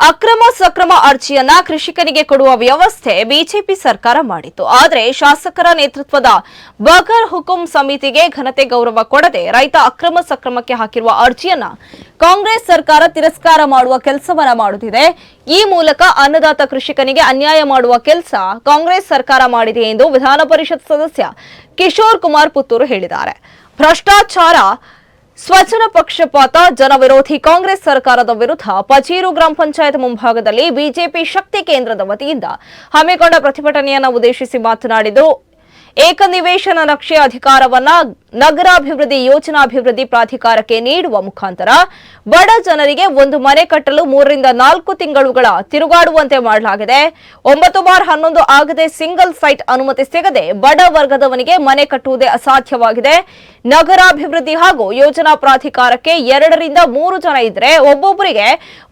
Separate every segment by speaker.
Speaker 1: ಅಕ್ರಮ ಸಕ್ರಮ ಅರ್ಜಿಯನ್ನ ಕೃಷಿಕನಿಗೆ ಕೊಡುವ ವ್ಯವಸ್ಥೆ ಬಿಜೆಪಿ ಸರ್ಕಾರ ಮಾಡಿತ್ತು. ಆದರೆ ಶಾಸಕರ ನೇತೃತ್ವದ ಬಗರ್ ಹುಕುಂ ಸಮಿತಿಗೆ ಘನತೆ ಗೌರವ ಕೊಡದೆ ರೈತ ಅಕ್ರಮ ಸಕ್ರಮಕ್ಕೆ ಹಾಕಿರುವ ಅರ್ಜಿಯನ್ನ ಕಾಂಗ್ರೆಸ್ ಸರ್ಕಾರ ತಿರಸ್ಕಾರ ಮಾಡುವ ಕೆಲಸವನ್ನ ಮಾಡುತ್ತಿದೆ. ಈ ಮೂಲಕ ಅನ್ನದಾತ ಕೃಷಿಕನಿಗೆ ಅನ್ಯಾಯ ಮಾಡುವ ಕೆಲಸ ಕಾಂಗ್ರೆಸ್ ಸರ್ಕಾರ ಮಾಡಿದೆ ಎಂದು ವಿಧಾನ ಪರಿಷತ್ ಸದಸ್ಯ ಕಿಶೋರ್ ಕುಮಾರ್ ಪುತ್ತೂರು ಹೇಳಿದ್ದಾರೆ. ಭ್ರಷ್ಟಾಚಾರ ಸ್ವಜನ ಪಕ್ಷಪಾತ, ಜನವಿರೋಧಿ ಕಾಂಗ್ರೆಸ್ ಸರ್ಕಾರದ ವಿರುದ್ಧ ಪಚೀರು ಗ್ರಾಮ ಪಂಚಾಯತ್ ಮುಂಭಾಗದಲ್ಲಿ ಬಿಜೆಪಿ ಶಕ್ತಿ ಕೇಂದ್ರದ ವತಿಯಿಂದ ಹಮ್ಮಿಕೊಂಡ ಪ್ರತಿಭಟನೆಯನ್ನು ಉದ್ದೇಶಿಸಿ ಮಾತನಾಡಿದರು ಏಕನಿವೇಶನ ನಕ್ಷೆ ಅಧಿಕಾರವನ್ನ ನಗರಾಭಿವೃದ್ಧಿ, ಯೋಜನಾಭಿವೃದ್ಧಿ ಪ್ರಾಧಿಕಾರಕ್ಕೆ ನೀಡುವ ಮುಖಾಂತರ ಬಡ ಜನರಿಗೆ ಒಂದು ಮನೆ ಕಟ್ಟಲು ಮೂರರಿಂದ ನಾಲ್ಕು ತಿಂಗಳುಗಳ ತಿರುಗಾಡುವಂತೆ ಮಾಡಲಾಗಿದೆ. ಒಂಬತ್ತು ಬಾರ್ ಹನ್ನೊಂದು ಆಗದೆ ಸಿಂಗಲ್ ಸೈಟ್ ಅನುಮತಿ ಸಿಗದೆ ಬಡ ವರ್ಗದವನಿಗೆ ಮನೆ ಕಟ್ಟುವುದೇ ಅಸಾಧ್ಯವಾಗಿದೆ. ನಗರಾಭಿವೃದ್ಧಿ ಹಾಗೂ ಯೋಜನಾ ಪ್ರಾಧಿಕಾರಕ್ಕೆ ಎರಡರಿಂದ ಮೂರು ಜನ ಇದ್ರೆ ಒಬ್ಬೊಬ್ಬರಿಗೆ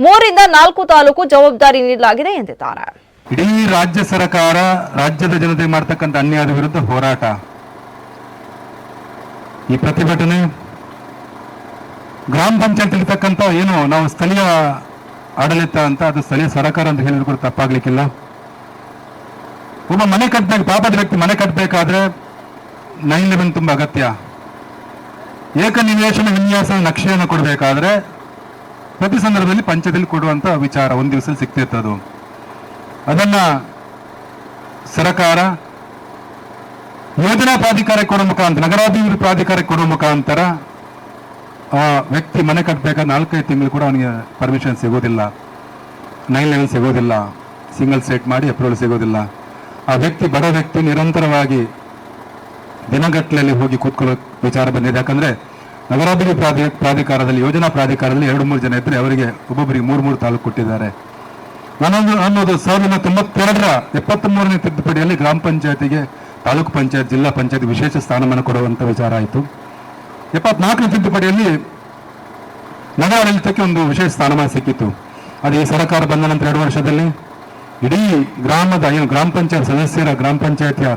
Speaker 1: ಮೂರರಿಂದ ನಾಲ್ಕು ತಾಲೂಕು ಜವಾಬ್ದಾರಿ ನೀಡಲಾಗಿದೆ ಎಂದಿದ್ದಾರೆ.
Speaker 2: ಇಡೀ ರಾಜ್ಯ ಸರ್ಕಾರ ರಾಜ್ಯದ ಜನತೆ ಮಾಡ್ತಕ್ಕಂಥ ಅನ್ಯಾಯದ ವಿರುದ್ಧ ಹೋರಾಟ. ಈ ಪ್ರತಿಭಟನೆ ಗ್ರಾಮ ಪಂಚಾಯತ್ ಇರ್ತಕ್ಕಂಥ ಏನು ನಾವು ಸ್ಥಳೀಯ ಆಡಳಿತ ಅಂತ ಅದು ಸ್ಥಳೀಯ ಸರ್ಕಾರ ಅಂತ ಹೇಳಿದ್ರು ಕೂಡ ತಪ್ಪಾಗ್ಲಿಕ್ಕಿಲ್ಲ. ಒಬ್ಬ ಮನೆ ಕಟ್ಟಬೇಕು ಪಾಪದ ವ್ಯಕ್ತಿ ಮನೆ ಕಟ್ಟಬೇಕಾದ್ರೆ ನೈನ್ ಲೆವೆನ್ ತುಂಬಾ ಅಗತ್ಯ. ಏಕ ನಿವೇಶನ ವಿನ್ಯಾಸ ನಕ್ಷೆಯನ್ನು ಕೊಡಬೇಕಾದ್ರೆ ಪ್ರತಿ ಸಂದರ್ಭದಲ್ಲಿ ಪಂಚದಲ್ಲಿ ಕೊಡುವಂತ ವಿಚಾರ ಒಂದು ದಿವಸ ಅದು. ಅದನ್ನ ಸರಕಾರ ಯೋಜನಾ ಪ್ರಾಧಿಕಾರಕ್ಕೆ ಕೊಡೋ ಮುಖಾಂತರ, ನಗರಾಭಿವೃದ್ಧಿ ಪ್ರಾಧಿಕಾರಕ್ಕೆ ಕೊಡೋ ಮುಖಾಂತರ ಆ ವ್ಯಕ್ತಿ ಮನೆ ಕಟ್ಟಬೇಕಾದ ನಾಲ್ಕೈದು ತಿಂಗಳು ಕೂಡ ಅವನಿಗೆ ಪರ್ಮಿಷನ್ ಸಿಗೋದಿಲ್ಲ. ನೈನ್ ಲೆವೆಲ್ ಸಿಗೋದಿಲ್ಲ. ಸಿಂಗಲ್ ಸೆಟ್ ಮಾಡಿ ಅಪ್ರೂವಲ್ ಸಿಗೋದಿಲ್ಲ. ಆ ವ್ಯಕ್ತಿ ಬಡ ವ್ಯಕ್ತಿ ನಿರಂತರವಾಗಿ ದಿನಗಟ್ಟಲೆಯಲ್ಲಿ ಹೋಗಿ ಕೂತ್ಕೊಳ್ಳೋ ವಿಚಾರ ಬಂದಿದೆ. ಯಾಕಂದ್ರೆ ನಗರಾಭಿವೃದ್ಧಿ ಪ್ರಾಧಿ, ಪ್ರಾಧಿಕಾರದಲ್ಲಿ, ಯೋಜನಾ ಪ್ರಾಧಿಕಾರದಲ್ಲಿ ಎರಡು ಮೂರು ಜನ ಇದ್ದರೆ ಅವರಿಗೆ ಒಬ್ಬೊಬ್ಬರಿಗೆ ಮೂರು ಮೂರು ತಾಲೂಕು ಕೊಟ್ಟಿದ್ದಾರೆ. ನಾನೊಂದು ಅನ್ನೋದು ಸಾವಿರದ ತೊಂಬತ್ತೆರಡರ ಎಪ್ಪತ್ತ್ ಮೂರನೇ ತಿದ್ದುಪಡಿಯಲ್ಲಿ ಗ್ರಾಮ ಪಂಚಾಯತಿಗೆ, ತಾಲೂಕು ಪಂಚಾಯತ್, ಜಿಲ್ಲಾ ಪಂಚಾಯತ್ ವಿಶೇಷ ಸ್ಥಾನಮಾನ ಕೊಡುವಂತ ವಿಚಾರ ಆಯಿತು. ಎಪ್ಪತ್ನಾಲ್ಕನೇ ತಿದ್ದುಪಡಿಯಲ್ಲಿ ನಗರಾಡಳಿತಕ್ಕೆ ಒಂದು ವಿಶೇಷ ಸ್ಥಾನಮಾನ ಸಿಕ್ಕಿತ್ತು. ಅದು ಈ ಸರ್ಕಾರ ಬಂದ ನಂತರ ಎರಡು ವರ್ಷದಲ್ಲಿ ಇಡೀ ಗ್ರಾಮದ, ಏನು ಗ್ರಾಮ ಪಂಚಾಯತ್ ಸದಸ್ಯರ, ಗ್ರಾಮ ಪಂಚಾಯತಿಯ